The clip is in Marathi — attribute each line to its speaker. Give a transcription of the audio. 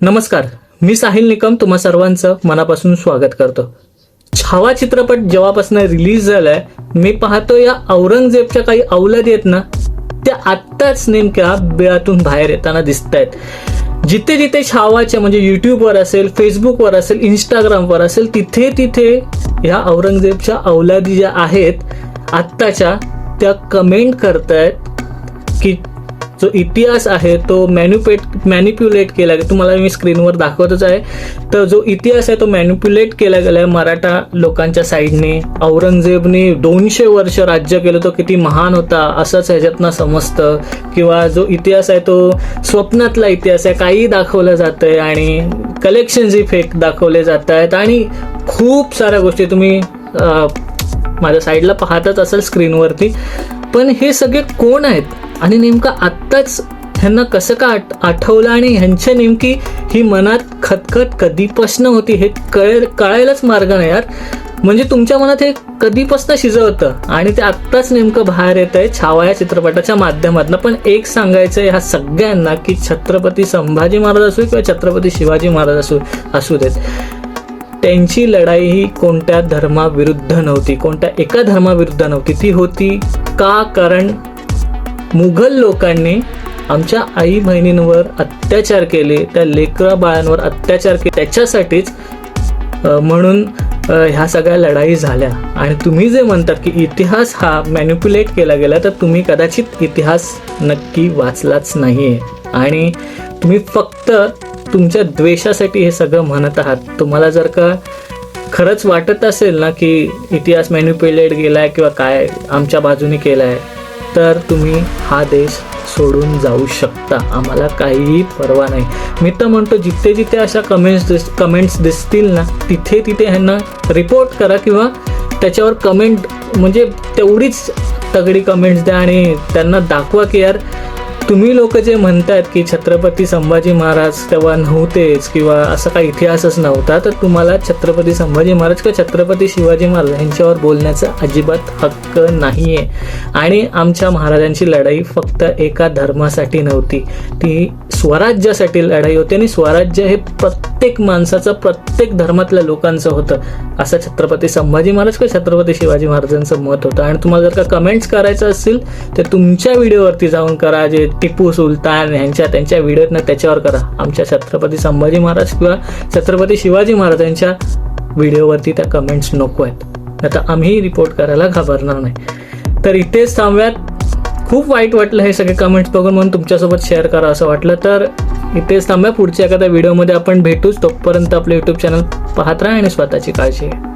Speaker 1: नमस्कार मी साहिल निकम तुम्हा सर्वांचं मनापासून स्वागत करतो. छावा चित्रपट जेव्हापासून रिलीज झालाय मी पाहतो या औरंगजेबच्या काही अवलादी आहेत ना त्या आत्ताच नेमक्या बिळातून बाहेर येताना दिसत आहेत जिथे जिथे छावाच्या म्हणजे युट्यूबवर असेल फेसबुकवर असेल इंस्टाग्रामवर असेल तिथे तिथे ह्या औरंगजेबच्या अवलादी ज्या आहेत आत्ताच्या त्या कमेंट करतायत की जो इतिहास आहे तो मॅन्युपेट मॅनिप्युलेट केला गेला. तुम्हाला मी स्क्रीनवर दाखवतच आहे. तर जो इतिहास आहे तो मॅन्युप्युलेट केला गेला आहे मराठा लोकांच्या साईडने औरंगजेबने दोनशे वर्ष राज्य केलं तो किती महान होता असंच ह्याच्यातनं समजतं. किंवा जो इतिहास आहे तो स्वप्नातला इतिहास आहे काही दाखवलं जातं आहे आणि कलेक्शन्स फेक दाखवले जात आहेत. आणि खूप साऱ्या गोष्टी तुम्ही माझ्या साईडला पाहतच असेल स्क्रीनवरती पण हे सगळे कोण आहेत? आणि नेमकं आत्ताच ह्यांना कसं का आठ आठवलं आणि ह्यांच्या नेमकी ही मनात खतखत कधीपासनं होती हे कळ कळायलाच मार्ग नाही यार. म्हणजे तुमच्या मनात हे कधीपासनं शिजवतं? आणि ते आत्ताच नेमकं बाहेर येत आहे छावा या चित्रपटाच्या माध्यमातून. पण एक सांगायचं ह्या सगळ्यांना की छत्रपती संभाजी महाराज असू किंवा छत्रपती शिवाजी महाराज असू असू देत त्यांची लढाई ही कोणत्या धर्माविरुद्ध नव्हती कोणत्या एका धर्माविरुद्ध नव्हती. ती होती का? कारण मुघल लोकांनी आमच्या आई बहिणींवर अत्याचार केले त्या लेकरा बाळांवर अत्याचार केले. त्याच्यासाठीच म्हणून ह्या सगळ्या लढाई झाल्या. आणि तुम्ही जे म्हणतात की इतिहास हा मॅन्युप्युलेट केला गेला तर तुम्ही कदाचित इतिहास नक्की वाचलाच नाही आहे आणि तुम्ही फक्त तुमच्या द्वेषासाठी हे सगळं म्हणत आहात. तुम्हाला जर का खरंच वाटत असेल ना की इतिहास मॅन्युप्युलेट गेलाय किंवा काय आमच्या बाजूने केला आहे तर तुम्ही हा देश सोडून जाऊ शकता. आम्हाला काहीही परवा नाही. मी तर म्हणतो जिथे जिथे अशा कमेंट्स दिस कमेंट्स दिसतील ना तिथे तिथे ह्यांना रिपोर्ट करा किंवा त्याच्यावर कमेंट म्हणजे तेवढीच तगडी कमेंट्स द्या आणि त्यांना दाखवा की यार तुम्ही लोक जे म्हणतात की छत्रपती संभाजी महाराज तेव्हा नव्हतेच किंवा असा काही इतिहासच नव्हता तर तुम्हाला छत्रपती संभाजी महाराज किंवा छत्रपती शिवाजी महाराज यांच्यावर बोलण्याचा अजिबात हक्क नाही आहे आणि आमच्या महाराजांची लढाई फक्त एका धर्मासाठी नव्हती. ती स्वराज्यासाठी लढाई होती आणि स्वराज्य हे प्रत्येक माणसाचं प्रत्येक धर्मातल्या लोकांचं होतं. असं छत्रपती संभाजी महाराज किंवा छत्रपती शिवाजी महाराजांचं मत होतं. आणि तुम्हाला जर का कमेंट्स करायचं असतील तर तुमच्या व्हिडिओवरती जाऊन करा जे टिपू सुलतान यांच्या त्यांच्या व्हिडिओतनं त्याच्यावर करा. आमच्या छत्रपती संभाजी महाराज किंवा छत्रपती शिवाजी महाराजांच्या व्हिडिओवरती त्या कमेंट्स नको आहेत. आता आम्ही रिपोर्ट करायला घाबरणार नाही. तर इथेच थांबव्यात खूप वाईट वाटलं हे सगळे कमेंट्स बघून म्हणून तुमच्यासोबत शेअर करा असं वाटलं. तर इथेच थांबव्या पुढच्या एखाद्या व्हिडिओमध्ये आपण भेटूच. तोपर्यंत आपलं यूट्यूब चॅनल पाहत राहा आणि स्वतःची काळजी घ्या.